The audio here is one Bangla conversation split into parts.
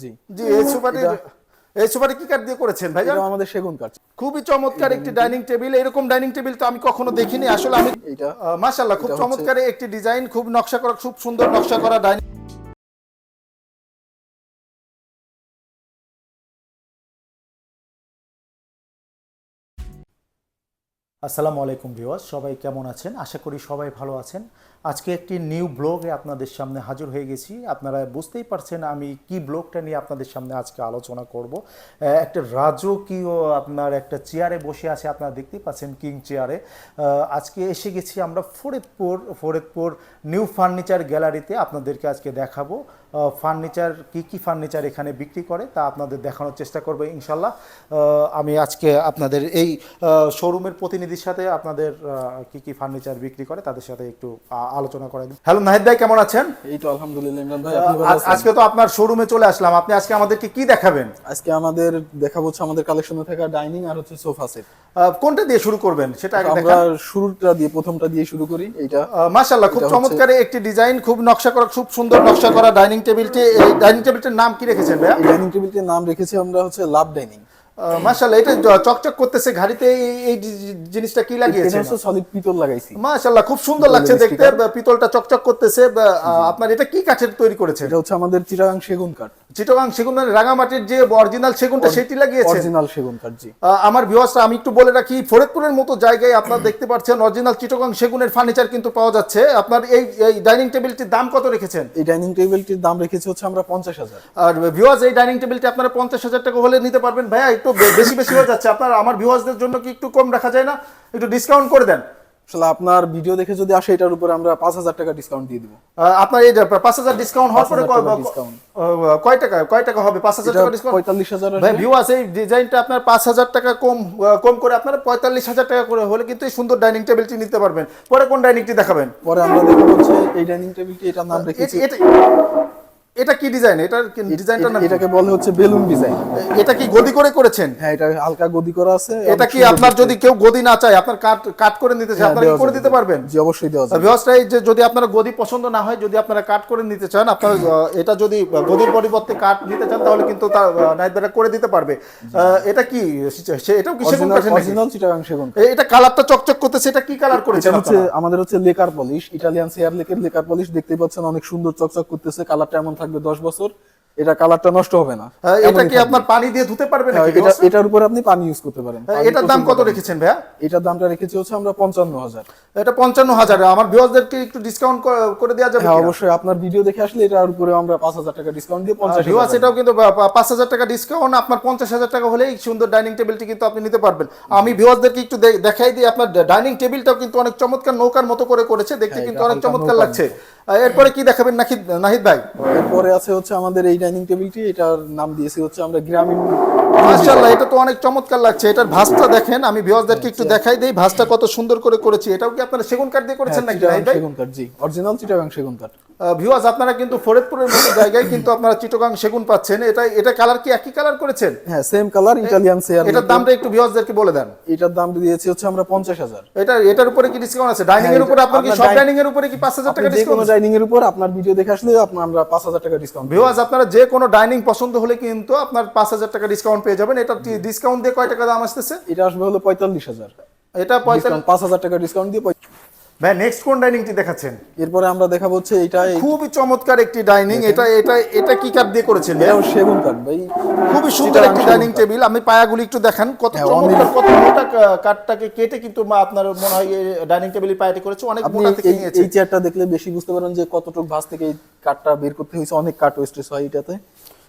জি জি। এই সোফাটি এই সোফাটি কি কাঠ দিয়ে করেছেন ভাই এটা আমাদের সেগুন কাঠ। খুবই চমৎকার একটি ডাইনিং টেবিল। এরকম ডাইনিং টেবিল তো আমি কখনো দেখিনি। আসলে আমি এটা মাশাল্লাহ খুব চমৎকার একটি ডিজাইন। খুব নকশা করা খুব সুন্দর নকশা করা ডাইনিং আসসালামু আলাইকুম ভিউয়ার্স সবাই কেমন আছেন? আশা করি সবাই ভালো আছেন। আজকে একটি নিউ ব্লগে আপনাদের সামনে হাজির হয়ে গেছি। আপনারা বুঝতেই পারছেন আমি কি ব্লগটা নিয়ে আপনাদের সামনে আজকে আলোচনা করব। একটা রাজকীয় আপনার একটা চেয়ারে বসে আছে, আপনারা দেখতেই পাচ্ছেন কিং চেয়ারে। আজকে এসে গেছি আমরা ফরিদপুর ফরিদপুর নিউ ফার্নিচার গ্যালারিতে আপনাদেরকে আজকে দেখাবো। ফার্নিচার, কি কি ফার্নিচার এখানে বিক্রি করে তা আপনাদের দেখানোর চেষ্টা করব ইনশাল্লাহ। আমি আজকে আপনাদের এই শোরুমের প্রতিনিধির সাথে আপনাদের কি কি ফার্নিচার বিক্রি করে তাদের সাথে একটু আলোচনা করে হ্যালো নাহিদ ভাই কেমন আছেন? এই তো আলহামদুলিল্লাহ ইমরান ভাই? আজকে তো আপনার শোরুমে চলে আসলাম। আপনি আজকে আমাদেরকে কি দেখাবেন? আজকে আমাদের দেখা হচ্ছে আমাদের কালেকশনে থাকা ডাইনিং আর হচ্ছে সোফা সেট কোনটা দিয়ে শুরু করবেন? সেটা আগে আমরা শুরুটা দিয়ে প্রথমটা দিয়ে শুরু করি এইটা। মাশাল্লাহ খুব চমৎকার একটি ডিজাইন খুব নকশা করা খুব সুন্দর নকশা করা ডাইনিং টেবিলটি এই ডাইনিং টেবিলটির নাম কি রেখেছেন ভাই ডাইনিং টেবিলটির নাম রেখেছি আমরা হচ্ছে লাভ ডাইনিং মাশাল্লাহ এটা চকচক করতেছে ঘাড়িতে এই- জিনিসটা কি লাগিয়েছেন? সলিড পিতল লাগাইছি। মাশাল্লাহ খুব সুন্দর লাগছে দেখতে পিতলটা চকচক করতেছে আপনার এটা কি কাঠের তৈরি করেছেন? এটা হচ্ছে আমাদের চিরাং সেগুন কাঠ। চিটগাং সেগুন মানে রাঙামাটির যে অরিজিনাল সেগুনটা সেটি লাগিয়েছেন? অরিজিনাল সেগুন কাঠ জি। আমার ভিউয়ার্সরা আমি একটু বলে রাখি ফরিদপুরের মতো জায়গায় আপনারা দেখতে পাচ্ছেন অরিজিনাল চিটগাং সেগুনের ফার্নিচার কিন্তু পাওয়া যাচ্ছে। আপনার এই এই ডাইনিং টেবিলটির দাম কত রেখেছেন? এই ডাইনিং টেবিলটির দাম রেখেছি হচ্ছে আমরা পঞ্চাশ হাজার। আর ভিউয়ার্স এই ডাইনিং টেবিলটি আপনারা পঞ্চাশ হাজার টাকা হলে নিতে পারবেন। ভাইয়া একটু বে- বেশি বেশি হয়ে যাচ্ছে। আপনার আমার ভিউয়ার্সদের জন্য কি একটু কম রাখা যায় না? একটু ডিসকাউন্ট করে দেন। আসলে আপনার ভিডিও দেখে যদি আসে এটার উপরে আমরা পাঁচ হাজার টাকা ডিসকাউন্ট দিয়ে দিব। আপনার এই পাঁচ হাজার ডিসকাউন্ট হওয়ার পরে কয়- টাকা কয় টাকা হবে? পাঁচ হাজার টাকা ডিসকাউন্ট পঁয়তাল্লিশ হাজার ভাই আছে এই ডিজাইনটা আপনার পাঁচ হাজার টাকা কম কম করে আপনারা পঁয়তাল্লিশ হাজার টাকা করে হলে কিন্তু এই সুন্দর ডাইনিং টেবিলটি নিতে পারবেন। পরে কোন ডাইনিংটি দেখাবেন? পরে আমরা দেখব এই ডাইনিং টেবিলটি এটার নাম রেখেছি। এটা কি ডিজাইন এটার ডিজাইনটার নাম এটাকে বলে হচ্ছে বেলুন ডিজাইন এটা কি গদি করে করেছেন? হ্যাঁ এটা হালকা গদি করা আছে। এটা কি আপনার যদি কেউ গদি না চায় আপনার কাট কাট করে নিতে চায় হ্যাঁ, আপনারা করে দিতে পারবেন? জি অবশ্যই দেওয়া যাবে। ব্যবস্থায় যে যদি আপনারা গদি পছন্দ না হয় যদি আপনারা কাট করে নিতে চান আপনার এটা যদি গদির পরিবর্তে কাট নিতে চান তাহলে কিন্তু তার বেটা করে দিতে পারবে। এটা কি এটাও কি সেগুন কাঠের? অরিজিনাল চিটাগাং সেগুন। এটা কালারটা চকচক করতেছে এটা কি কালার করেছেন হচ্ছে আমাদের হচ্ছে লেকার পলিশ ইটালিয়ান সেয়ার লেকের লেকার পলিশ দেখতেই পাচ্ছেন অনেক সুন্দর চকচক করতেছে কালারটা এমন থাকবে দশ বছর এটা কালারটা নষ্ট হবে না। এটা কি আপনার পানি দিয়ে ধুতে পারবেন হ্যাঁ, এটা এটার উপরে আপনি পানি ইউজ করতে পারেন। এটার দাম কত রেখেছেন ভাইয়া? এটার দামটা রেখেছি হচ্ছে আমরা পঞ্চান্ন হাজার। এটা পঞ্চান্ন হাজার আমার ভিউয়ারদেরকে একটু ডিসকাউন্ট করে দেওয়া যাবে হ্যাঁ অবশ্যই আপনার ভিডিও দেখে আসলে এটার উপরে আমরা পাঁচ হাজার টাকা ডিসকাউন্ট দিয়ে পঞ্চাশ ভিউয়ার্স এটাও কিন্তু পাঁচ হাজার টাকা ডিসকাউন্ট আপনার পঞ্চাশ হাজার টাকা হলেই সুন্দর ডাইনিং টেবিলটি কিন্তু আপনি নিতে পারবেন। আমি ভিউয়ার্সদেরকে একটু দেখাই দিই আপনার ডাইনিং টেবিলটাও কিন্তু অনেক চমৎকার নৌকার মতো করে করেছে দেখতে হ্যাঁ, কিন্তু অনেক চমৎকার লাগছে। এরপরে কি দেখাবেন নাহিদ নাহিদ ভাই? এরপরে আছে হচ্ছে আমাদের এই ডাইনিং টেবিলটি এটার নাম দিয়েছি হচ্ছে আমরা গ্রামীণ মাশাআল্লাহ এটা তো অনেক চমৎকার লাগছে। এটার ভাঁজটা দেখেন আমি ভিউয়ার্সদেরকে একটু দেখাই দেই ভাঁজটা কত সুন্দর করে করেছি। এটাও কি আপনারা সেগুন কাঠ দিয়ে করেছেন নাকি নাহিদ ভাই? সেগুন কাঠ জি অরিজিনাল চিটাগাং সেগুন কাঠ। ভিউয়ার্স আপনারা কিন্তু ফরিদপুরের মতো জায়গায় কিন্তু আপনারা চিটগাং সেগুন পাচ্ছেন। এটা এটা কালার কি একই কালার করেছেন? হ্যাঁ সেম কালার ইটালিয়ান সেয়ার এটার দামটা একটু ভিউয়ার্সদেরকে বলে দেন। এটার দাম দিয়েছি হচ্ছে আমরা পঞ্চাশ হাজার। এটা এটার উপরে কি ডিসকাউন্ট আছে? ডাইনিং এর হ্যাঁ, উপরে আপনার কি সব ডাইনিং এর উপরে কি 5000 টাকা ডিসকাউন্ট ডাইনিং এর উপর আপনার ভিডিও দেখে আসলে আপনার আমরা পাঁচ হাজার টাকা ডিসকাউন্ট ভিউয়ার্স আপনারা যে কোনো ডাইনিং পছন্দ হলে কিন্তু আপনার 5000 টাকা ডিসকাউন্ট পেয়ে যাবেন। এটা ডিসকাউন্ট দিয়ে কয় টাকা দাম আসতেছে? এটা আসবে হলো পঁয়তাল্লিশ হাজার। এটা 45 পাঁচ হাজার টাকা ডিসকাউন্ট দিয়ে ভাই নেক্সট কোন ডাইনিংটি দেখাচ্ছেন? এরপরে আমরা দেখাবো হচ্ছে এটা খুবই চমৎকার একটি ডাইনিং এটা এটা এটা কি কাঠ দিয়ে করেছেন? এটাও সেগুন কাঠ ভাই। খুবই সুন্দর একটি ডাইনিং। টেবিল আমি পায়াগুলি একটু দেখান। কত হ্যাঁ, চমৎকার কত মোটা কাঠটাকে কেটে কিন্তু মা আপনার মনে হয় ডাইনিং টেবিলের পায়াটি করেছে অনেক আপনি মোটা থেকে নিয়েছে। এই চেয়ারটা দেখলে বেশি বুঝতে পারেন যে কতটুকু ভাঁজ থেকে এই কাঠটা বের করতে হয়েছে অনেক কাঠ ওয়েস্টেজ হয় এটাতে।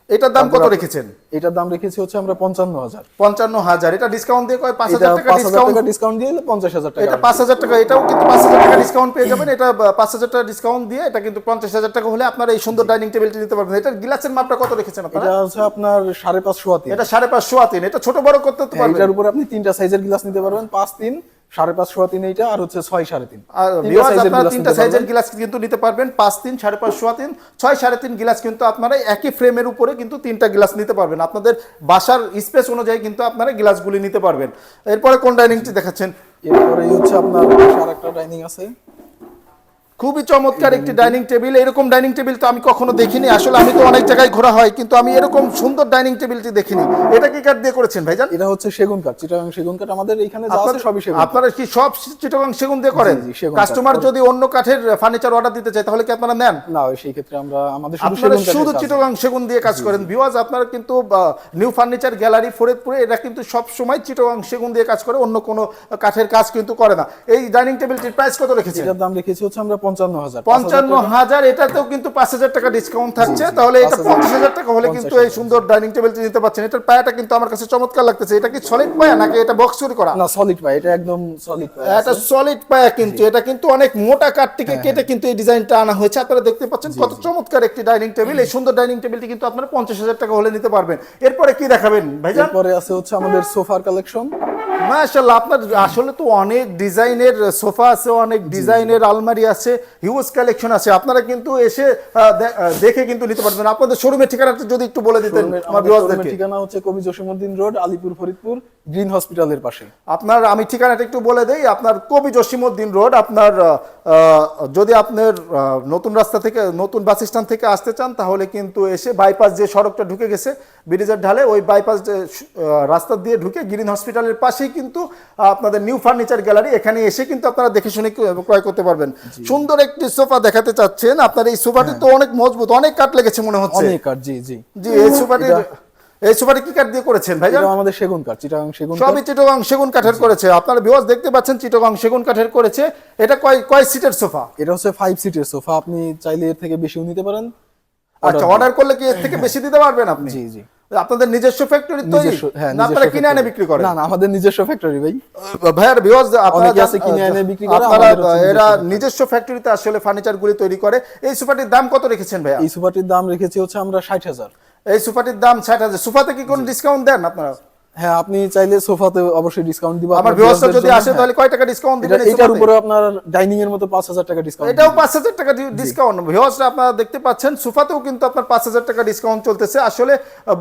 এটার দাম কত রেখেছেন? এটার দাম রেখেছি হচ্ছে আমরা পঞ্চান্ন হাজার পঞ্চান্ন হাজার এটা ডিসকাউন্ট দিয়ে কয়? পাঁচ হাজার টাকা ডিসকাউন্ট ডিসকাউন্ট দিয়ে পঞ্চাশ হাজার টাকা এটা পাঁচ হাজার টাকা এটাও কিন্তু পাঁচ হাজার টাকা ডিসকাউন্ট পেয়ে যাবেন। এটা পাঁচ হাজার টাকা ডিসকাউন্ট দিয়ে এটা কিন্তু পঞ্চাশ হাজার টাকা হলে আপনারা এই সুন্দর ডাইনিং টেবিলটি নিতে পারবেন। এটার গ্লাসের মাপটা কত রেখেছেন আপনারা? এটা হচ্ছে আপনার সাড়ে পাঁচ সোয়া তিন এটা সাড়ে পাঁচশো আতিন। এটা ছোট বড় করতে হ্যাঁ, পারবেন। এটার উপর আপনি তিনটা সাইজের গ্লাস নিতে পারবেন। পাঁচ তিন সাড়ে পাঁচ সোয়া তিন এইটা আর হচ্ছে ছয় সাড়ে তিন। তিনটা আপনারা সাইজের। গ্লাস কিন্তু নিতে পারবেন। পাঁচ তিন সাড়ে পাঁচ সোয়া তিন ছয় সাড়ে তিন গ্লাস কিন্তু আপনারা একই ফ্রেমের উপরে কিন্তু তিনটা গ্লাস নিতে পারবেন। আপনাদের বাসার স্পেস অনুযায়ী কিন্তু আপনারা গ্লাসগুলি নিতে পারবেন। এরপরে কোন ডাইনিংটি দেখাচ্ছেন? এরপরে হচ্ছে আপনার আর একটা ডাইনিং আছে। খুবই চমৎকার একটি ডাইনিং টেবিল। এরকম ডাইনিং টেবিল তো আমি কখনো দেখিনি। আসলে আমি তো অনেক জায়গায় ঘোরা হয় কিন্তু আমি এরকম সুন্দর ডাইনিং টেবিলটি দেখিনি। এটা কি কাঠ দিয়ে করেছেন ভাইজান? এটা হচ্ছে সেগুন কাঠ। চিটাগাং সেগুন কাঠ আমাদের এখানে যা আছে সবই সেগুন আপনারা কি সব চিটগাং সেগুন দিয়ে করেন? কাঠ। কাস্টমার যদি অন্য কাঠের ফার্নিচার অর্ডার দিতে চায় তাহলে কি আপনারা নেন? না ওই সেই ক্ষেত্রে আমরা আমাদের শুধু সেগুন কাঠের শুধু। চিটগাং সেগুন দিয়ে কাজ করেন। ভিওয়াজ আপনারা কিন্তু নিউ ফার্নিচার গ্যালারি ফরিদপুরে এরা কিন্তু সব সময় চিটগাং সেগুন দিয়ে কাজ করে। অন্য কোনো কাঠের কাজ কিন্তু করে না। এই ডাইনিং টেবিলটির প্রাইস কত রেখেছেন? এটার দাম রেখেছি হচ্ছে আমরা পঞ্চান্ন হাজার পঞ্চান্ন হাজার এটাতেও কিন্তু পাঁচ হাজার টাকা ডিসকাউন্ট থাকছে। তাহলে এটা পঞ্চাশ হাজার টাকা হলে কিন্তু এই সুন্দর ডাইনিং টেবিলটি নিতে পারছেন এটার পায়াটা কিন্তু আমার কাছে চমৎকার লাগতেছে। এটা কি সলিড পায়া নাকি এটা বক্স চুরি করা? না সলিড পাই এটা একদম সলিড পাই এটা সলিড পায়া কিন্তু। এটা কিন্তু অনেক মোটা কাঠ থেকে কেটে কিন্তু এই ডিজাইনটা আনা হয়েছে। আপনারা দেখতে পাচ্ছেন কত চমৎকার একটি ডাইনিং টেবিল এই সুন্দর ডাইনিং টেবিলটি কিন্তু আপনারা পঞ্চাশ হাজার টাকা হলে নিতে পারবেন। এরপরে কি দেখাবেন ভাইজান? এরপরে আছে হচ্ছে আমাদের সোফার কালেকশন মাশাআল্লাহ আপনার আসলে তো অনেক ডিজাইনের সোফা আছে অনেক ডিজাইনের আলমারি আছে হিউজ কালেকশন আছে। আপনারা কিন্তু এসে দেখে কিন্তু নিতে পারবেন। আপনাদের শোরুমের ঠিকানাটা যদি একটু বলে দিতেন আমার ভিউয়ারদেরকে ঠিকানা হচ্ছে কবি জসিমউদ্দিন রোড আলিপুর ফরিদপুর গ্রিন হসপিটালের পাশে। আপনার আমি ঠিকানাটা একটু বলে দেই আপনার কবি জসিমউদ্দিন রোড আপনার যদি আপনার নতুন রাস্তা থেকে নতুন বাস স্ট্যান্ড থেকে আসতে চান তাহলে কিন্তু এসে বাইপাস যে সড়কটা ঢুকে গেছে ব্রিজের ঢালে ওই বাইপাস রাস্তা দিয়ে ঢুকে গ্রিন হসপিটালের পাশেই কিন্তু আপনাদের নিউ ফার্নিচার গ্যালারি এখানে এসে কিন্তু আপনারা দেখে শুনে ক্রয়- করতে পারবেন। সুন্দর একটি সোফা দেখাতে চাচ্ছেন। আপনার এই সোফাটি তো অনেক মজবুত অনেক কাঠ লেগেছে মনে হচ্ছে। অনেক কাঠ জি জি। জি এই সোফাটি এই সোফাটি কি কাঠ দিয়ে করেছেন এটা আমাদের সেগুন কাঠ চিটাগাং সেগুন সবই চিটগাং সেগুন কাঠের করেছে। আপনারা ভিউয়ার্স দেখতে পাচ্ছেন চিটগাং সেগুন কাঠের করেছে। এটা কয় কয় সিটের সোফা? এটা হচ্ছে ফাইভ সিটের সোফা। আপনি চাইলে এর থেকে বেশিও নিতে পারেন। আচ্ছা অর্ডার করলে কি এর থেকে বেশি দিতে পারবেন আপনি? জি জি। আপনাদের নিজস্ব ফ্যাক্টরি তৈরি? হ্যাঁ না আপনারা কিনে এনে বিক্রি করেন? না না আমাদের নিজস্ব ফ্যাক্টরি ভাই। ভাইয়ার ভিউয়ার্স আপনারা কিনে এনে বিক্রি করে, আপনারা এরা নিজস্ব ফ্যাক্টরিতে আসলে ফার্নিচার গুলি তৈরি করে। এই সোফাটির দাম কত রেখেছেন ভাইয়া? এই সোফাটির দাম রেখেছি হচ্ছে আমরা ষাট হাজার। এই সোফাটির দাম ষাট হাজার। সোফাতে কি কোনো ডিসকাউন্ট দেন আপনারা? হ্যাঁ আপনি চাইলে সোফাতে অবশ্যই ডিসকাউন্ট দিব। আমার ভিউয়ার্সরা দের যদি আসে হ্যাঁ। তাহলে কয় টাকা ডিসকাউন্ট দিবেন এটার উপরে আপনার ডাইনিং এর মতো পাঁচ হাজার টাকা ডিসকাউন্ট এটাও পাঁচ হাজার টাকা ডিসকাউন্ট ভিওসরা আপনারা দেখতে পাচ্ছেন সোফাতেও কিন্তু আপনার পাঁচ হাজার টাকা ডিসকাউন্ট চলতেছে। আসলে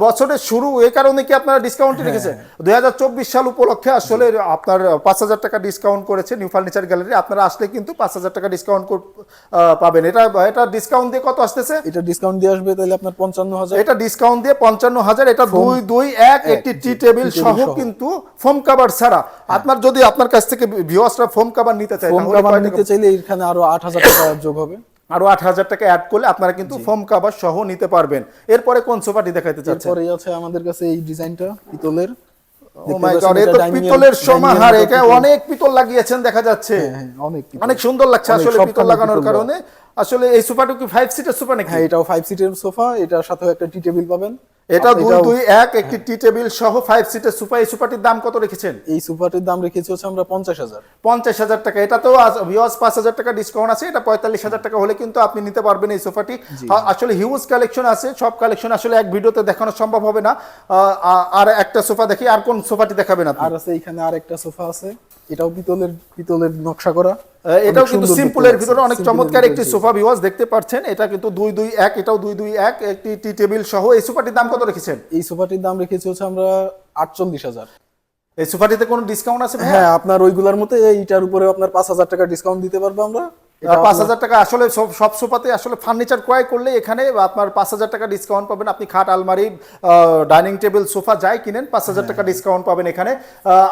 বছরের শুরু এই কারণে কি আপনারা ডিসকাউন্ট রেখেছে দুই হাজার চব্বিশ সাল উপলক্ষে আসলে আপনার পাঁচ হাজার টাকা ডিসকাউন্ট করেছে নিউ ফার্নিচার গ্যালারি আপনারা আসলে কিন্তু পাঁচ হাজার টাকা ডিসকাউন্ট পাবেন। এটা এটা ডিসকাউন্ট দিয়ে কত আসতেছে? এটা ডিসকাউন্ট দিয়ে আসবে তাহলে আপনার পঞ্চান্ন হাজার। এটা ডিসকাউন্ট দিয়ে পঞ্চান্ন হাজার। এটা দুই দুই এক একটি টি টেবিল সহ কিন্তু ফোম কাভার ছাড়া। আপনার যদি আপনার কাছ থেকে ভিওসরা ফোম কাভার নিতে চায় ফোম কাভার নিতে চাইলে এখানে আরও আট হাজার টাকা যোগ হবে। আরও আট হাজার টাকা অ্যাড করলে আপনারা কিন্তু ফোম কাভার সহ নিতে পারবেন। এরপরে কোন সোফাটি দেখাইতে চাচ্ছেন? এরপরে আছে আমাদের কাছে এই ডিজাইনটা পিতলের। দেখতে এর- পিতলের সমাহার এটা অনেক পিতল লাগিয়েছেন দেখা যাচ্ছে। হ্যাঁ, হ্যাঁ, অনেক অনেক সুন্দর লাগছে আসলে পিতল লাগানোর কারণে। আসলে এই সোফাটা কি ফাইভ সিটের সোফা নাকি? হ্যাঁ এটাও ফাইভ সিটের সোফা এটার সাথেও একটা টি টেবিল পাবেন। এটা দুই দুই এক একটি টি টেবিল সহ ফাইভ সিটের সোফা এই সোফাটির দাম কত রেখেছেন? এই সোফাটির দাম রেখেছি হচ্ছে আমরা পঞ্চাশ হাজার। পঞ্চাশ হাজার টাকা। এটা তো ভিওয়াস পাঁচ হাজার টাকা ডিসকাউন্ট আছে। এটা পঁয়তাল্লিশ হাজার টাকা হলে কিন্তু আপনি নিতে পারবেন এই সোফাটি। আসলে হিউজ কালেকশন আছে। সব কালেকশন আসলে এক ভিডিওতে দেখানো সম্ভব হবে না। আর একটা সোফা দেখি। আর কোন সোফাটি দেখাবেন আর আছে এখানে আর একটা সোফা আছে। এটাও পিতলের পিতলের নকশা করা। এটাও কিন্তু সিম্পলের ভিতরে অনেক চমৎকার একটি সোফা ভিওয়াস দেখতে পাচ্ছেন। এটা কিন্তু দুই দুই এক এটাও দুই দুই এক একটি টি টেবিল সহ। এই সোফাটির দাম কত রেখেছেন? এই সোফাটির দাম রেখেছি হচ্ছে আমরা আটচল্লিশ হাজার। এই সোফাটিতে কোনো ডিসকাউন্ট আছে হ্যাঁ আপনার ওইগুলোর মতো এইটার উপরে আপনার পাঁচ হাজার টাকা ডিসকাউন্ট দিতে পারব আমরা। পাঁচ হাজার টাকা আসলে সব সব সোফাতে আসলে ফার্নিচার ক্রয় করলে এখানে আপনার পাঁচ হাজার টাকা ডিসকাউন্ট পাবেন। আপনি খাট আলমারি ডাইনিং টেবিল সোফা যাই কিনেন পাঁচ হাজার টাকা ডিসকাউন্ট পাবেন এখানে।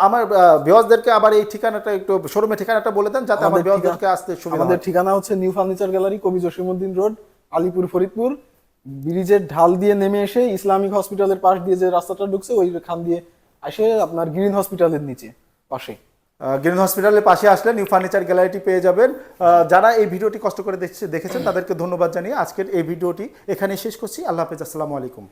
আমার ভিওসদেরকে আবার এই ঠিকানাটা একটু শোরুমের ঠিকানাটা বলে দেন যাতে আমার ঠিকানা- আসতে সুবিধা আমাদের ঠিকানা হচ্ছে নিউ ফার্নিচার গ্যালারি কবি জসিমউদ্দিন রোড আলিপুর ফরিদপুর। ব্রিজের ঢাল দিয়ে নেমে এসে ইসলামিক হসপিটালের পাশ দিয়ে যে রাস্তাটা ঢুকছে ওই খান দিয়ে আসে আপনার গ্রিন হসপিটালের নিচে পাশে গ্রিন হসপিটালের পাশে আসলে নিউ ফার্নিচার গ্যালারিটি পেয়ে যাবেন। যারা এই ভিডিওটি কষ্ট করে দেখছে- দেখেছেন, তাদেরকে ধন্যবাদ জানিয়ে আজকের এই ভিডিওটি এখানে শেষ করছি। আল্লাহ হাফেজ, আসসালামু আলাইকুম।